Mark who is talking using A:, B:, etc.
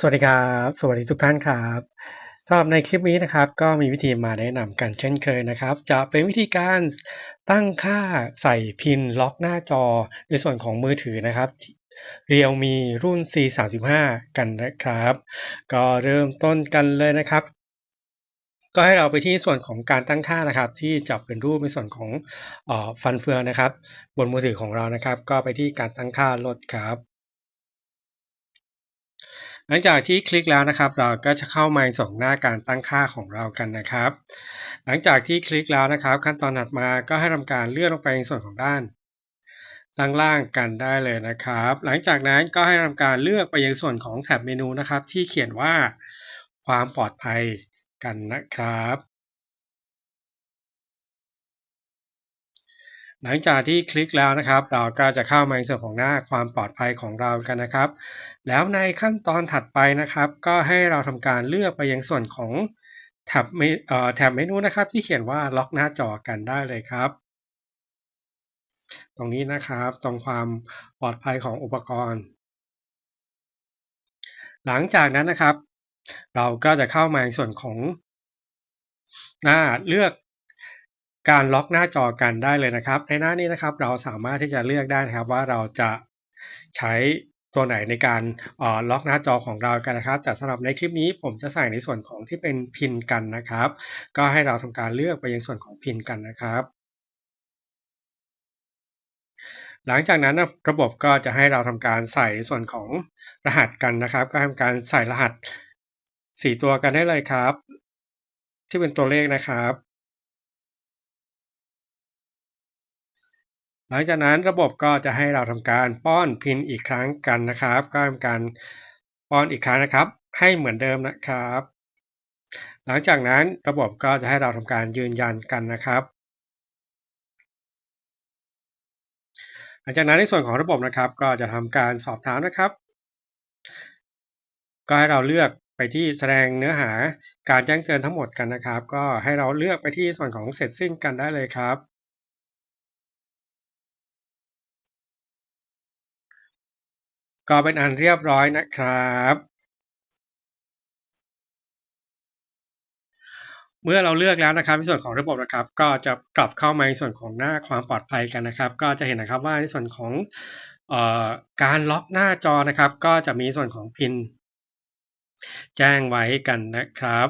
A: สวัสดีครับ สวัสดีทุกท่านครับสำหรับในคลิปนี้นะครับ ก็มีวิธีมาแนะนำกันเช่นเคยนะครับ จะเป็นวิธีการตั้งค่าใส่พินล็อกหน้าจอในส่วนของมือถือนะครับ Realme รุ่น C35 กันนะครับ ก็เริ่มต้นกันเลยนะครับ ก็ให้เราไปที่ส่วนของการตั้งค่านะครับ ที่จะเป็นรูปในส่วนของออฟันเฟืองนะครับ บนมือถือของเรานะครับ ก็ไปที่การตั้งค่าลดครับ หลังจากที่คลิกแล้วนะครับ เราก็จะเข้ามาในส่งหน้าการตั้งค่าของเรากันนะครับ หลังจากที่คลิกแล้วนะครับ ขั้นตอนถัดมาก็ให้ทำการเลื่อนลงไปในส่วนของด้านล่างๆกันได้เลยนะครับ หลังจากนั้นก็ให้ทำการเลือกไปยังส่วนของแท็บเมนูนะครับ ที่เขียนว่าความปลอดภัยกันนะครับ หลังจากที่คลิกแล้วนะครับ เราก็จะเข้ามาในส่วนของหน้าความปลอดภัยของเรากันนะครับ แล้วในขั้นตอนถัดไปนะครับ ก็ให้เราทำการเลือกไปยังส่วนของแท็บแท็บเมนูนะครับ ที่เขียนว่าล็อกหน้าจอกันได้เลยครับ ตรงนี้นะครับ ตรงความปลอดภัยของอุปกรณ์ หลังจากนั้นนะครับ เราก็จะเข้ามาในส่วนของหน้าเลือก การล็อกหน้าจอกันได้เลยนะครับ ในหน้านี้นะครับเราสามารถที่จะเลือกได้นะครับว่าเราจะใช้ตัวไหนในการล็อกหน้าจอของเรากันนะครับแต่สำหรับในคลิปนี้ผมจะใส่ในส่วนของที่เป็นพินกันนะครับ ก็ให้เราทำการเลือกไปยังส่วนของพินกันนะครับหลังจากนั้นระบบก็จะให้เราทำการใส่ส่วนของรหัสกันนะครับ ก็ทำการใส่รหัสสี่ตัวกันได้เลยครับ ที่เป็นตัวเลขนะครับ หลังจากนั้นระบบก็จะให้เราทำการป้อนพินอีกครั้งกันนะครับ ก็ทำการป้อนอีกครั้งนะครับ ให้เหมือนเดิมนะครับ หลังจากนั้นระบบก็จะให้เราทำการยืนยันกันนะครับ หลังจากนั้นในส่วนของระบบนะครับ ก็จะทำการสอบถามนะครับ ก็ให้เราเลือกไปที่แสดงเนื้อหาการแจ้งเตือนทั้งหมดกันนะครับ ก็ให้เราเลือกไปที่ส่วนของเสร็จสิ้นกันได้เลยครับ ก็เป็นอันเรียบร้อยนะครับ เมื่อเราเลือกแล้วนะครับในส่วนของระบบนะครับ ก็จะกลับเข้ามาในส่วนของหน้าความปลอดภัยกันนะครับ ก็จะเห็นนะครับว่าในส่วนของออการล็อกหน้าจอนะครับ ก็จะมีส่วนของพิน แจ้งไว้กันนะครับ